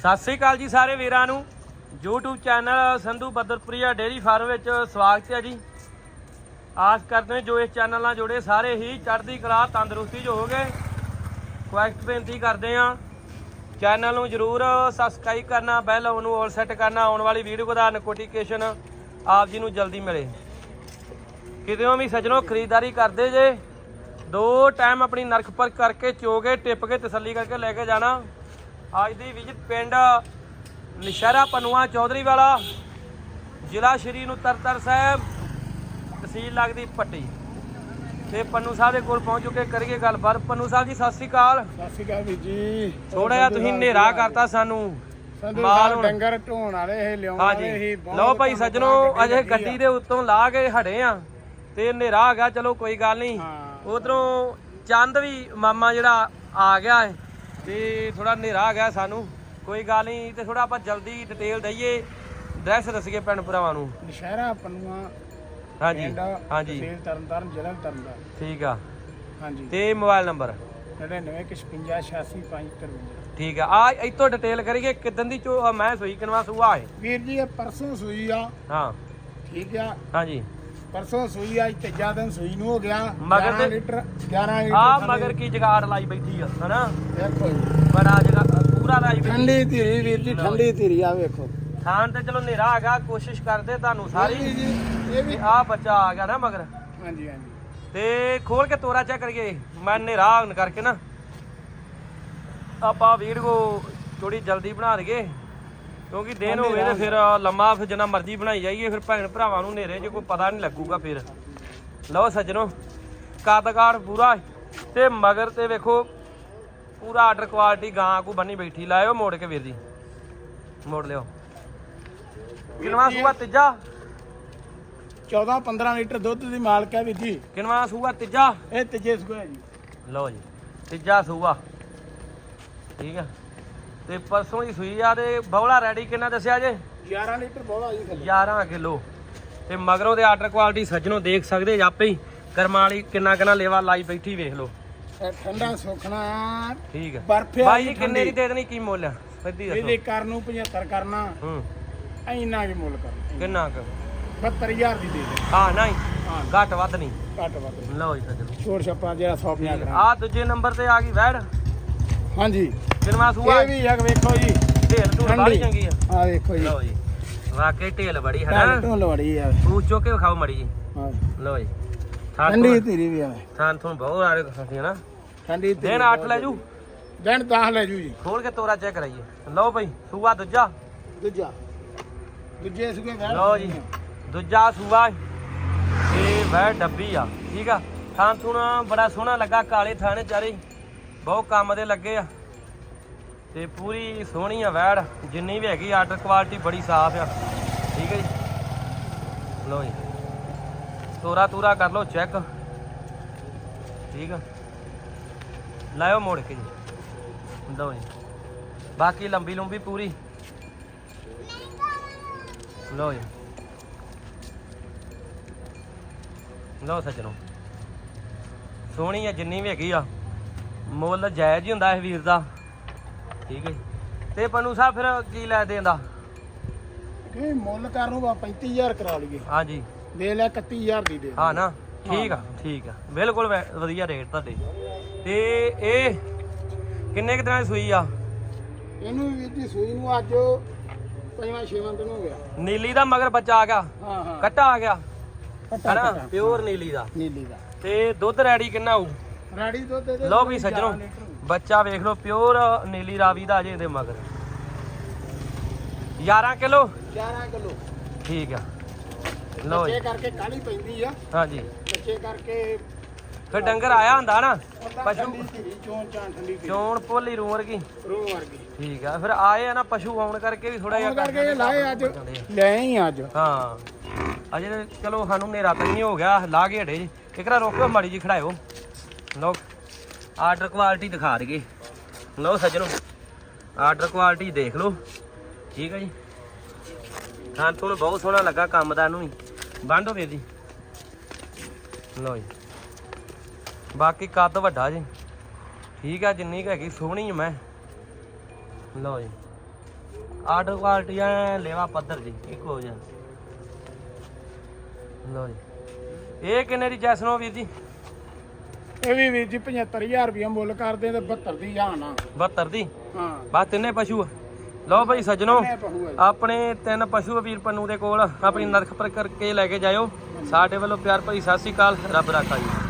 ਸਤਿ ਸ੍ਰੀ ਅਕਾਲ ਜੀ ਸਾਰੇ ਵੀਰਾਂ ਨੂੰ। YouTube channel Sandhu Badarpuria dairy farm ਵਿੱਚ ਸਵਾਗਤ ਹੈ ਜੀ। ਆਸ ਕਰਦੇ ਹਾਂ ਜੋ ਇਸ ਚੈਨਲ ਨਾਲ ਜੁੜੇ ਸਾਰੇ ਹੀ ਚੜ੍ਹਦੀ ਕਲਾ, ਤੰਦਰੁਸਤੀ ਜੋ ਹੋਗੇ ਕੁਐਸਟ ਬੇਨਤੀ ਕਰਦੇ ਹਾਂ। ਚੈਨਲ ਨੂੰ ਜਰੂਰ ਸਬਸਕ੍ਰਾਈਬ ਕਰਨਾ ਬੈਲ ਨੂੰ ਆਲ ਸੈੱਟ ਕਰਨਾ, ਆਉਣ ਵਾਲੀ ਵੀਡੀਓ ਦਾ ਨੋਟੀਫਿਕੇਸ਼ਨ ਆਪ ਜੀ ਨੂੰ ਜਲਦੀ ਮਿਲੇ। ਕਿਤੇੋਂ ਵੀ ਸੱਜਣੋ, ਖਰੀਦਦਾਰੀ ਕਰਦੇ ਜੇ, ਦੋ ਟਾਈਮ ਆਪਣੀ ਨਰਖ ਪਰਖ ਕਰਕੇ ਚੋਗੇ, ਟਿੱਪ ਕੇ ਤਸੱਲੀ ਕਰਕੇ ਲੈ ਕੇ ਜਾਣਾ। ਅੱਜ ਦੀ ਵਿਜ਼ਿਟ ਪਿੰਡ ਨਸ਼ਹਿਰਾ ਪਨੂਆ ਚੌਧਰੀ ਵਾਲਾ ਜ਼ਿਲ੍ਹਾ ਸ਼੍ਰੀ ਨੂੰ ਤਰਤਰ ਸਾਹਿਬ ਤਹਿਸੀਲ ਲੱਗਦੀ ਪੱਟੀ। ਤੇ ਪੰਨੂ ਸਾਹਿਬ ਦੇ ਕੋਲ ਪਹੁੰਚ ਚੁੱਕੇ ਕਰੀਏ ਗੱਲਬਾਤ। ਪੰਨੂ ਸਾਹਿਬ ਜੀ ਸਤਿ ਸ੍ਰੀ ਅਕਾਲ। ਸਤਿ ਸ਼੍ਰੀ ਅਕਾਲ ਵੀਰ ਜੀ। ਥੋੜਾ ਜਿਹਾ ਤੁਸੀਂ ਹਨੇਰਾ ਕਰਤਾ ਸਾਨੂੰ। ਮਾਲ ਡੰਗਰ ਢੋਣ ਵਾਲੇ ਇਹ ਲਿਆਉਣ ਵਾਲੇ ਹੀ ਲਓ ਭਾਈ ਸੱਜਣੋ ਅਜੇ ਗੱਡੀ ਦੇ ਉੱਤੋਂ ਲਾ ਕੇ ਹੜੇ ਆ। ਤੇ ਹਨੇਰਾ ਆ ਗਿਆ ਚਲੋ ਕੋਈ ਗੱਲ ਨਹੀਂ। ਉਧਰੋਂ ਚੰਦ ਵੀ ਮਾਮਾ ਜਿਹੜਾ ਆ ਗਿਆ ਹੈ ਤੇ ਥੋੜਾ ਹਨੇਰਾ ਆ ਗਿਆ ਸਾਨੂੰ। ਕੋਈ ਗੱਲ ਨਹੀਂ ਤੇ ਥੋੜਾ ਆਪਾਂ ਜਲਦੀ ਡਿਟੇਲ ਦਈਏ। ਡਰੈਸ ਦੱਸੀਏ ਪਿੰਡ ਭਰਾਵਾਂ ਨੂੰ। ਨਸ਼ਹਿਰਾ ਪਨੂਆ ਹਾਂਜੀ ਹਾਂਜੀ। ਤਹਿਸੀਲ ਤਰਨਤਾਰਨ ਜ਼ਿਲ੍ਹਾ ਤਰਨਤਾਰਨ। ਠੀਕ ਆ। ਹਾਂਜੀ। ਤੇ ਮੋਬਾਈਲ ਨੰਬਰ? 9956565553 ਠੀਕ ਆ। ਆ ਇਤੋਂ ਡਿਟੇਲ ਕਰੀਏ ਕਿਦਾਂ ਦੀ ਚੋ ਮੈਂ ਸੋਈ ਕਿਨਵਾ ਸੂਆ ਹੈ ਵੀਰ ਜੀ ਇਹ ਪਰਸੋਂ ਸੂਈ ਆ। ਹਾਂ। ਠੀਕ ਆ। ਹਾਂਜੀ। ਪਰਸੋਂ ਸੂਈ ਅੱਜ ਤੀਜਾ ਦਿਨ ਸੂਈ ਨੂੰ ਹੋ ਗਿਆ। ਮਗਰ 11 ਤੇ- ਲੀਟਰ 11 ਲੀਟਰ ਆ। ਮਗਰ ਕੀ ਜਗਾੜ ਲਾਈ ਬੈਠੀ ਆ ਹਨਾ? ਦੇਖੋ ਜੀ। ਬੜਾ ਜਗਾ ਪੂਰਾ ਲਾਈ ਬੈਠੀ। ਠੰਡੀ ਧੀਰੀ ਵੀਰ ਜੀ ਠੰਡੀ ਧੀਰੀ ਆ ਵੇਖੋ। ਥਾਂ ਤੇ ਚਲੋ ਹਨੇਰਾ ਆ ਗਿਆ ਕੋਸ਼ਿਸ਼ ਕਰਦੇ ਤੁਹਾਨੂੰ ਸਾਰੀ। ਜੀ ਇਹ ਵੀ ਆ ਬੱਚਾ ਆ ਗਿਆ ਨਾ ਮਗਰ। ਹਾਂਜੀ ਹਾਂਜੀ। ਤੇ ਖੋਲ ਕੇ ਤੋਰਾ ਚੈੱਕ ਕਰੀਏ। ਮੈਂ ਹੋਣ ਕਰਕੇ ਨਾ। ਆਪਾਂ ਵੀਡੀਓ ਥੋੜੀ ਜਲਦੀ ਬਣਾ ਲਈਏ ਕਿਉਂਕਿ ਦਿਨ ਹੋਵੇ ਤੇ ਫਿਰ ਲੰਮਾ ਫਿਰ ਜਿੰਨਾ ਮਰਜ਼ੀ ਬਣਾਈ ਜਾਈਏ ਫਿਰ ਭੈਣ ਭਰਾਵਾਂ ਨੂੰ ਹਨੇਰੇ 'ਚ ਕੋਈ ਪਤਾ ਨਹੀਂ ਲੱਗੂਗਾ ਫਿਰ। ਲਓ ਸੱਜਣੋ ਕਾਦਗਾਰ ਪੂਰਾ ਤੇ ਮਗਰ ਤੇ ਵੇਖੋ ਪੂਰਾ ਆਰਡਰ ਕੁਆਲਿਟੀ ਗਾਂ ਕੋ ਬੰਨੀ ਬੈਠੀ ਲਾਇਓ ਮੋੜ ਕੇ ਵੀਰ ਜੀ। ਮੋੜ ਲਿਓ। ਕਿਨਵਾ ਸੂਆ ਤੀਜਾ? 14 15 ਲੀਟਰ ਦੁੱਧ ਦੀ ਮਾਲਕ ਹੈ ਵੀਰ ਜੀ। ਕਿਨਵਾ ਸੂਆ ਤੀਜਾ? ਇਹ ਤੀਜੇ ਸੂਆ ਜੀ। ਲਓ ਜੀ ਤੀਜਾ ਸੂਆ। ਠੀਕ ਆ। ਤੇ ਪਰਸੋਂ ਦੀ ਸੂਈ ਆ ਤੇ ਬੌਲਾ ਰੈਡੀ ਕਿੰਨਾ ਦੱਸਿਆ ਜੇ? 11 ਲੀਟਰ ਬੋਲਾ ਜੀ ਥੱਲੇ। 11 ਕਿਲੋ। ਤੇ ਮਗਰੋਂ ਦੇ ਆਰਡਰ ਕੁਆਲਿਟੀ ਸੱਜਣੋਂ ਦੇਖ ਸਕਦੇ ਜੀ ਆਪੇ ਹੀ। ਕਰਮਾਂ ਵਾਲੀ ਕਿੰਨਾ ਕਿੰਨਾ ਲੇਵਾ ਲਾਈ ਬੈਠੀ ਵੇਖ ਲਓ। ਠੰਡਾ ਸੁਖਣਾ। ਠੀਕ ਆ। ਬਰਫਿਆ ਬਾਈ ਜੀ ਕਿੰਨੇ ਦੀ। ਦੇ ਦੇਣੀ? ਕੀ ਮੁੱਲ ਆ? ਸਿੱਧੀ ਇਹਦੇ ਦੱਸੋ ਕਰ ਨੂੰ 75 ਕਰਨਾ। ਹੂੰ। ਇੰਨਾ ਕੀ ਮੁੱਲ ਕਰ। ਕਿੰਨਾ ਕੁ? 72000 ਦੀ ਦੇ ਦੇ। ਹਾਂ ਨਹੀਂ। ਹਾਂ। ਘੱਟ ਵੱਧ ਨਹੀਂ। ਘੱਟ ਵੱਧ ਲਓ ਜੀ ਸੱਜਣੋ। ਛੋੜ ਛੱਪਾ ਜਿਹੜਾ 150 ਕਰਾਂ ਆ। ਦੂਜੇ ਨੰਬਰ ਤੇ ਆ ਗਈ ਵੈੜ। ਹਾਂਜੀ। ਕਿੰਨਵਾ ਸੂਆ। ਇਹ ਵੀ ਇੱਕ ਵੇਖੋ ਜੀ। ਢੇਲ ਢੂਲ ਬਾੜੀ ਚੰਗੀ ਆ। ਆ ਵੇਖੋ ਜੀ। ਲਓ ਜੀ। ਵਾਕਈ ਢੇਲ ਬੜੀ ਹੈ ਨਾ। ਢੋਲ ਵੜੀ ਆ। ਪੂਛ ਚੋ ਕੇ ਵਿਖਾਓ ਮੜੀ ਜੀ। ਹਾਂ। ਲਓ ਜੀ। ਠੰਡੀ ਧੀਰੀ ਵੀ ਆ। ਥਾਂ ਤੁਹਾਨੂੰ ਬਹੁਤ ਆ ਰਹੇ ਖਸੀ ਨਾ। ਠੰਡੀ ਧੀਰੀ ਦਿਨ 8 ਲੈ ਜੂ। ਦਿਨ 10 ਲੈ ਜੂ ਜੀ। ਖੋਲ ਕੇ ਤੋਰਾ ਚੈੱਕ ਕਰਾਈਏ। ਲਓ ਭਾਈ ਸੂਆ ਦੂਜਾ। ਦੂਜਾ। ਦੂਜੇ ਸੁਗੇ ਵੈਲ ਲਓ ਜੀ। ਦੂਜਾ ਸੂਆ। ਇਹ ਵੈ ਡੱਬੀ ਆ। ਠੀਕ ਆ। ਥਾਂ ਥੁਣ ਬੜਾ ਸੋਹਣਾ ਲੱਗਾ ਕਾਲੇ ਥਾਣੇ ਚਾਰੇ। ਬਹੁਤ ਕੰਮ ਦੇ ਲੱਗੇ ਆ। ਤੇ ਪੂਰੀ ਸੋਹਣੀ ਆ ਵੈੜ। ਜਿੰਨੀ ਵੀ ਹੈਗੀ ਆਰਡਰ ਕੁਆਲਿਟੀ ਬੜੀ ਸਾਫ਼ ਆ। ਠੀਕ ਹੈ ਜੀ? ਲਓ ਜੀ। ਤੋਰਾ ਤੂਰਾ ਕਰ ਲਓ, ਚੈੱਕ। ਠੀਕ ਆ? ਲਾਇਓ ਮੋੜ ਕੇ ਜੀ। ਲਓ ਜੀ। ਬਾਕੀ ਲੰਬੀ ਲੰਬੀ ਪੂਰੀ। ਲਓ ਜੀ। ਲਓ ਸੱਜਣੋ। ਸੋਹਣੀ ਆ, ਜਿੰਨੀ ਵੀ ਹੈਗੀ ਆ। ਮੁੱਲ ਜਾਇਜ਼ ਹੀ ਹੁੰਦਾ ਇਹ ਵੀਰ ਦਾ। ਠੀਕ ਹੈ। ਤੇ ਪਨੂ ਸਾਹਿਬ ਫਿਰ ਕੀ ਲੈ ਦੇਂਦਾ? ਕਿ ਮੁੱਲ ਕਰਨ ਨੂੰ 35000 ਕਰਾ ਲਈਏ। ਹਾਂਜੀ। ਦੇ ਲੈ 31000 ਦੀ ਦੇ। ਹਾਂ ਨਾ? ਠੀਕ ਆ ਠੀਕ ਆ। ਬਿਲਕੁਲ ਵਧੀਆ ਰੇਟ ਤੁਹਾਡੇ। ਤੇ ਇਹ ਕਿੰਨੇ ਕੁ ਦਿਨਾਂ ਦੀ ਸੂਈ ਆ? ਇਹਨੂੰ ਵੀ ਜੀ ਸੂਈ ਨੂੰ ਅੱਜ ਪੰਜਵਾਂ ਛੇਵਾਂ ਦਿਨ ਹੋ ਗਿਆ। ਨੀਲੀ ਦਾ ਮਗਰ ਬੱਚਾ ਆ ਗਿਆ। ਹਾਂ ਹਾਂ। ਕੱਟਾ ਆ ਗਿਆ। ਹੈਨਾ। ਪਿਓਰ ਨੀਲੀ ਦਾ। ਨੀਲੀ ਦਾ। ਤੇ ਦੁੱਧ ਰੈਡੀ ਕਿੰਨਾ ਹੋਊ? ਰਾੜੀ ਦੁੱਧ ਦੇ ਦੇ ਲਓ ਵੀ ਸੱਜਣੋ ਬੱਚਾ ਵੇਖ ਲਓ ਪਿਓਰ ਨੀਲੀ ਰਾਵੀ ਦਾ ਅਜੇ ਇਹਦੇ ਮਗਰ। 11 ਕਿਲੋ? 11 ਕਿਲੋ। ਠੀਕ ਆ। ਲਓ ਜੀ। ਬੱਚੇ ਕਰਕੇ ਕਾਲੀ ਪੈਂਦੀ ਆ। ਹਾਂਜੀ। ਬੱਚੇ ਕਰਕੇ ਫਿਰ ਡੰਗਰ ਆਇਆ ਹੁੰਦਾ ਨਾ? ਪਸ਼ੂ? ਧੀਰੀ ਚੋਂ ਠੰਡੀ ਚੋਣ ਪੋਲੀ ਰੂਮ ਵਰਗੀ। ਰੂਹ ਵਰਗੀ। ਠੀਕ ਆ। ਫਿਰ ਆਏ ਆ ਨਾ ਪਸ਼ੂ ਆਉਣ ਕਰਕੇ ਵੀ ਥੋੜਾ ਜਿਹਾ ਕਰਕੇ ਲਾਏ ਅੱਜ। ਲੈ ਹੀ ਅੱਜ। ਹਾਂ। ਅਜੇ ਚਲੋ ਸਾਨੂੰ ਹਨੇਰਾ ਤਾਂ ਨਹੀਂ ਹੋ ਗਿਆ ਲਾ ਕੇ ਹਟੇ ਜੀ ਇਕਰਾ ਰੋਕੋ ਮਾੜੀ ਜੀ ਖੜਾਇਓ। ਲਓ ਆਰਡਰ ਕੁਆਲਿਟੀ ਦਿਖਾ ਦਈਏ। ਲਓ ਸੱਜਣੋ ਆਰਡਰ ਕੁਆਲਿਟੀ ਦੇਖ ਲਓ। ਠੀਕ ਹੈ ਜੀ। ਹਾਂ ਤੁਹਾਨੂੰ ਬਹੁਤ ਸੋਹਣਾ ਲੱਗਾ ਕੰਮ ਦਾ ਨੂੰ ਹੀ ਹੋ ਵੀਰ ਜੀ ਲਓ ਜੀ। ਬਾਕੀ ਕੱਦ ਵੱਡਾ ਜੀ। ਠੀਕ ਆ, ਜਿੰਨੀ ਕੁ ਹੈਗੀ ਸੋਹਣੀ ਮੈਂ। ਲਓ ਜੀ। ਆਰਡਰ ਕੁਆਲਿਟੀ ਆ, ਲੇਵਾ ਪੱਧਰ ਜੀ, ਇੱਕੋ ਜਿਹਾ। ਲਓ ਜੀ। ਇਹ ਕਿੰਨੇ ਦੀ ਜੈਸਨੋ ਵੀਰ ਜੀ? ਇਹ ਵੀ ਵੀਰ ਜੀ 75000 ਰੁਪਏ ਮੁੱਲ ਕਰਦੇ ਤੇ 72 ਦੀ ਜਾਨ ਆ। 72 ਦੀ? ਹਾਂ। ਬਸ ਤਿੰਨੇ ਪਸ਼ੂ ਆ। ਲਓ ਭਾਈ ਸੱਜਣੋ ਇਹ ਪਹੂ ਹੈ ਆਪਣੇ ਤਿੰਨ ਪਸ਼ੂ ਆ ਵੀਰ ਪੰਨੂ ਦੇ ਕੋਲ। ਆਪਣੀ ਨਰਖ ਪਰ ਕਰਕੇ ਲੈ ਕੇ ਜਾਇਓ। ਸਾਡੇ ਵੱਲੋਂ ਪਿਆਰ ਭਰੀ ਸਤਿ ਸ੍ਰੀ ਅਕਾਲ। ਰੱਬ ਰਾਖਾ ਜੀ।